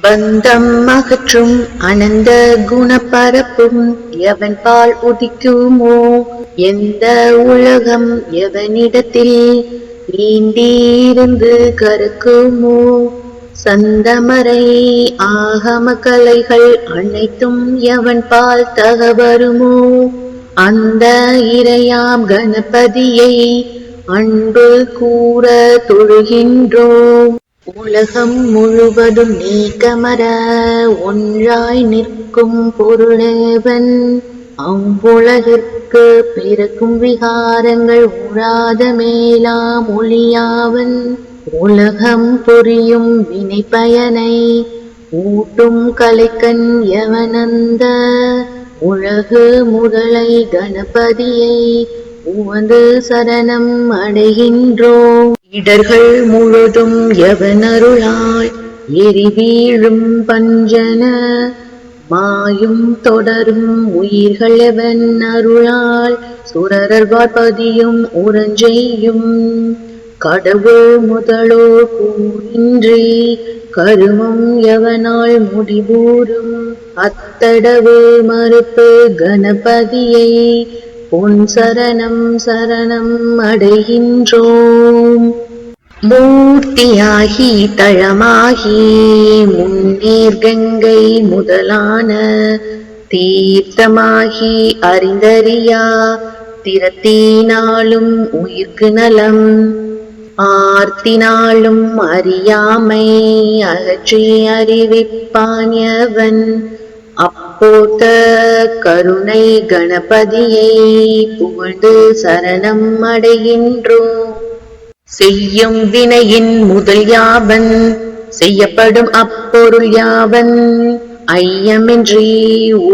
பந்தம் அகற்றும் அனந்த குணப்பரப்பும் எவன் பால் உதிக்குமோ? எந்த உலகம் எவனிடத்தில் நீண்டிருந்து கருக்குமோ? சந்தமரை ஆகம கலைகள் அனைத்தும் எவன் பால் தகவருமோ? அந்த இறையாம் கணபதியை அன்பு கூற தொழுகின்றோம். உலகம் முழுவதும் நீக்கமர ஒன்றாய் நிற்கும் பொருளேவன். அவ்வுலகிற்கு பிறக்கும் விகாரங்கள் உழாத மேலாம் ஒளியாவன் உலகம் புரியும் வினை பயனை ஊட்டும் கலைக்கண் எவனந்த. உலகு முதலை கணபதியை உவது சரணம் அடைகின்றோம். இடர்கள் முழுதும் எவனருளால் எரி வீழும் பஞ்சன மாயும் தொடரும் உயிர்கள் எவன் அருளால் சுரரர் பார்ப்பதியும் உறஞ்செய்யும் கடவுள் முதலோ கூறின்றி கருமம் எவனால் முடிவூறும்? அத்தடவு மறுப்பு கணபதியை பொன் சரணம் சரணம் அடைகின்றோம். மூர்த்தியாகி தளமாகி முன்னீர் கங்கை முதலான தீர்த்தமாகி அறிந்தறியா திறத்தினாலும் உயிர்க்கு நலம் ஆர்த்தினாலும் அறியாமை அகற்றி அறிவிப்பான்யவன் அப்போத்த கருணை கணபதியை புகழ்ந்து சரணம் அடைகின்றோம். செய்யும் வினையின் முதல் யாவன் செய்யப்படும் அப்பொருள் யாவன்? ஐயமின்றி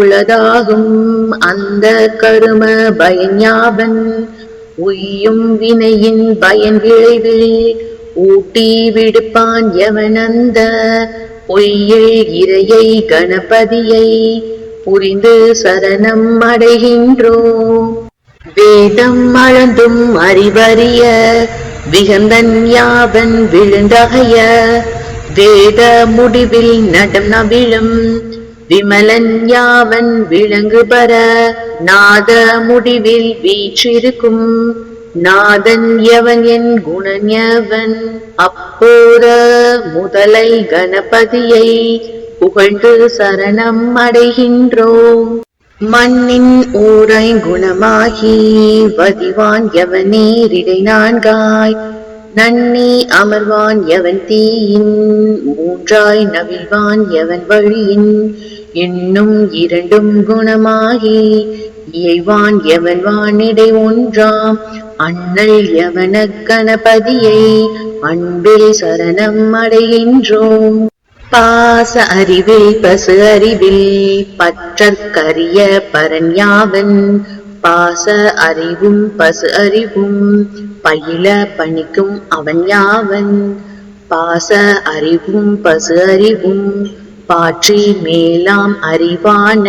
உளதாகும் அந்த கரும பயன் யாவன்? உய்யும் வினையின் பயன் விளைவில் ஊட்டி விடுப்பான் எவனந்த பொய்யில் இறையை கணபதியை புரிந்து சரணம் அடைகின்றோம். வேதம் அளந்தும் அறிவறிய விகந்தன் யாவன் விழுந்தகைய வேத முடிவில் நடம் நவிழும். விமலன் யாவன் விளங்கு பர நாத முடிவில் வீற்றிருக்கும். நாதன் எவன் என் குணன் எவன் அப்போர முதலை கணபதியை புகழ்ந்து சரணம் அடைகின்றோம். மண்ணின் ஊரை குணமாகி வதிவான் எவனேரிடை நான்காய்? நன்னி அமர்வான் எவன் தீயின்? மூன்றாய் நவிழ்வான் எவன் வழியின்? என்னும் இரண்டும் குணமாகி இயைவான் எவன் வானிடை ஒன்றாம்? அண்ணல் எவன கணபதியை அன்பில் சரணம் அடைகின்றோம்? பாச அறிவில் பசு அறிவில் பற்றற்கரிய பரண்யாவன் பாச அறிவும் பசு அறிவும் பயில பணிக்கும் அவன் யாவன் பாச அறிவும் பசு அறிவும் பாற்றி மேலாம் அறிவான.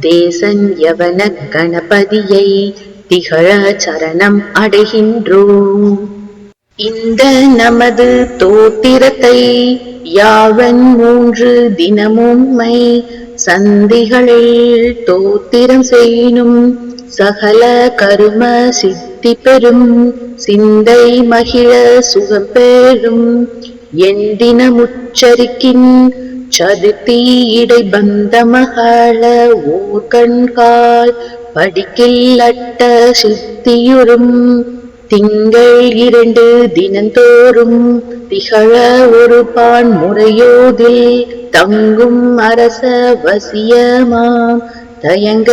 தேசன் யவன கணபதியை திகழ சரணம் அடைகின்றோம். இந்த நமது தோத்திரத்தை யாவன் மூன்று தினமும்மை சந்திகளில் தோத்திரம் செய்யினும் சகல கரும சித்தி பெறும் சிந்தை மகிழ சுகம் பெறும் என் தினமுச்சரிக்கின் சதுர்த்தி இடை பந்த மகள ஓர் கண்கால் படிக்கில் அட்ட சித்தியுறும் திங்கள் இரண்டு தினந்தோறும் திகழ ஒரு பான் முறையோதில் தங்கும் அரச வசியமாம். தயங்க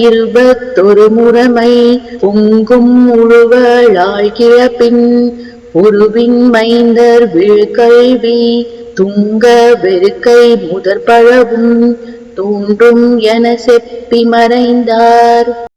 இருபத்தொரு முறைமை பொங்கும் உழுவளாழ்கிற பின் உருவின் மைந்தர் விழுக்கல்வி துங்க வெறுக்கை முதற் பழவும் தோன்றும் என செப்பி மறைந்தார்.